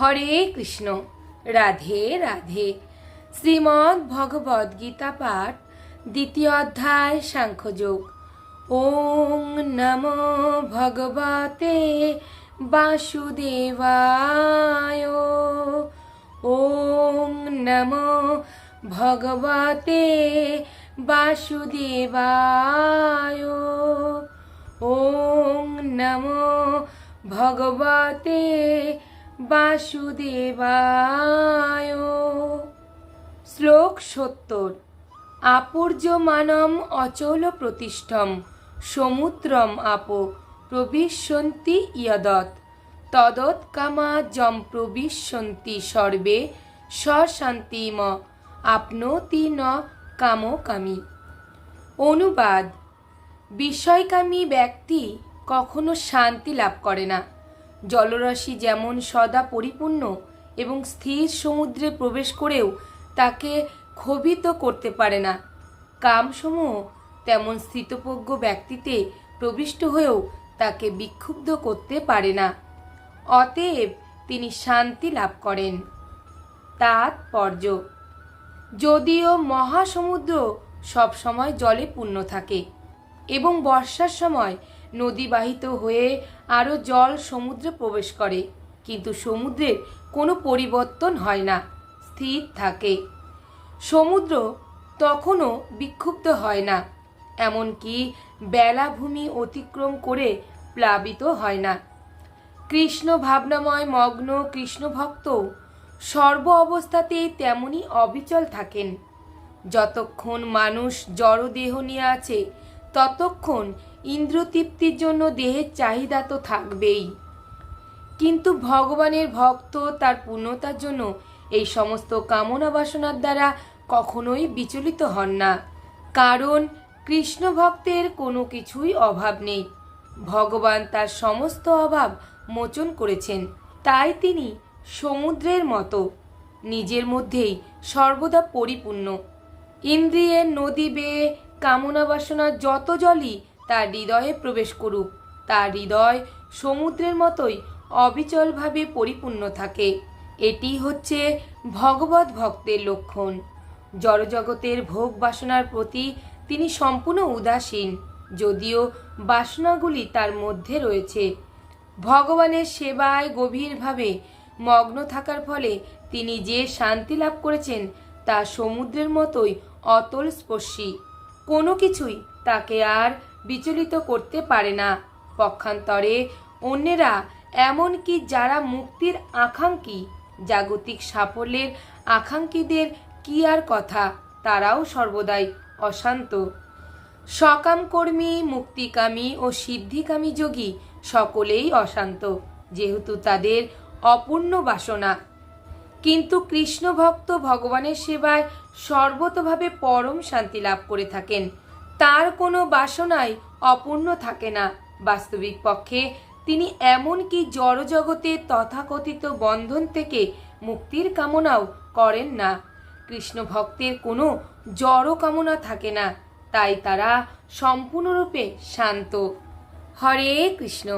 হরে কৃষ্ণ। রাধে রাধে। শ্রীমদ্ ভগবদ গীতা পাঠ, দ্বিতীয় অধ্যায়, সাংখ্যযোগ। ওং নমো ভগবতে বাসুদেবায়। ওং নমো ভগবতে বাসুদেবায়। ওং নমো ভগবতে বাসুদেবায়। শ্লোক সত্তর। আপর্যমানম অচল প্রতিষ্ঠম, সমুদ্রম আপ প্রবিশন্তি ইয়দৎ তদৎ কামা জম প্রবিশ্যন্তি সর্বে সশান্তিম, আপনোতি ন কামকামী অনুবাদ। বিষয়কামী ব্যক্তি কখনো শান্তি লাভ করে না। জলরাশি যেমন সদা পরিপূর্ণ এবং স্থির সমুদ্রে প্রবেশ করেও তাকে ক্ষোভিত করতে পারে না। কামসমূহ তেমন স্থিতপ্রজ্ঞ ব্যক্তিতে প্রবিষ্ট হয়েও তাকে বিক্ষুব্ধ করতে পারে না। অতএব তিনি শান্তি লাভ করেন। তাৎপর্য। যদিও মহাসমুদ্র সবসময় জলে পূর্ণ থাকে এবং বর্ষার সময় নদীবাহিত হয়ে আরও জল সমুদ্রে প্রবেশ করে। কিন্তু সমুদ্রের কোনো পরিবর্তন হয় না, স্থির থাকে। সমুদ্র তখনও বিক্ষুব্ধ হয় না, এমনকি বেলাভূমি অতিক্রম করে প্লাবিত হয় না। কৃষ্ণ ভাবনাময় মগ্ন কৃষ্ণভক্ত সর্ব অবস্থাতেই তেমনই অবিচল থাকেন। যতক্ষণ মানুষ জড়দেহ নিয়ে আছে ততক্ষণ ইন্দ্রতৃপ্তির জন্য দেহের চাহিদা তো থাকবেই। কিন্তু ভগবানের ভক্ত তার পূর্ণতার জন্য এই সমস্ত কামনা বাসনার দ্বারা কখনোই বিচলিত হন না। কারণ কৃষ্ণ ভক্তের কোনো কিছুই অভাব নেই। ভগবান তার সমস্ত অভাব মোচন করেছেন। তাই তিনি সমুদ্রের মতো, নিজের মধ্যেই সর্বদা পরিপূর্ণ। ইন্দ্রিয়ের নদী বেয়ে কামনা বাসনা যত জলই তার হৃদয়ে প্রবেশ করুক, তার হৃদয় সমুদ্রের মতোই অবিচলভাবে পরিপূর্ণ থাকে। এটি হচ্ছে ভগবত ভক্তের লক্ষণ। জড়জগতের ভোগ বাসনার প্রতি তিনি সম্পূর্ণ উদাসীন, যদিও বাসনাগুলি তার মধ্যে রয়েছে। ভগবানের সেবায় গভীরভাবে মগ্ন থাকার ফলে তিনি যে শান্তি লাভ করেছেন তা সমুদ্রের মতোই অতল স্পর্শী কোনো কিছুই তাকে আর বিচলিত করতে পারে না। পক্ষান্তরে অন্যেরা এমনকি যারা মুক্তির আকাঙ্ক্ষী, জাগতিক সাফল্যের আকাঙ্ক্ষীদের কি আর কথা, তারাও সর্বদাই অশান্ত। সকামকর্মী, মুক্তিকামী ও সিদ্ধিকামী যোগী সকলেই অশান্ত, যেহেতু তাদের অপূর্ণ বাসনা কিন্তু কৃষ্ণ ভক্ত ভগবানের সেবায় সর্বতভাবে পরম শান্তি লাভ করে থাকেন। তার কোনো বাসনাই অপূর্ণ থাকে না। বাস্তবিক পক্ষে তিনি এমনকি জড়জগতে তথাকথিত বন্ধন থেকে মুক্তির কামনাও করেন না। কৃষ্ণ ভক্তের কোনো জড় কামনা থাকে না, তাই তারা সম্পূর্ণরূপে শান্ত। হরে কৃষ্ণ।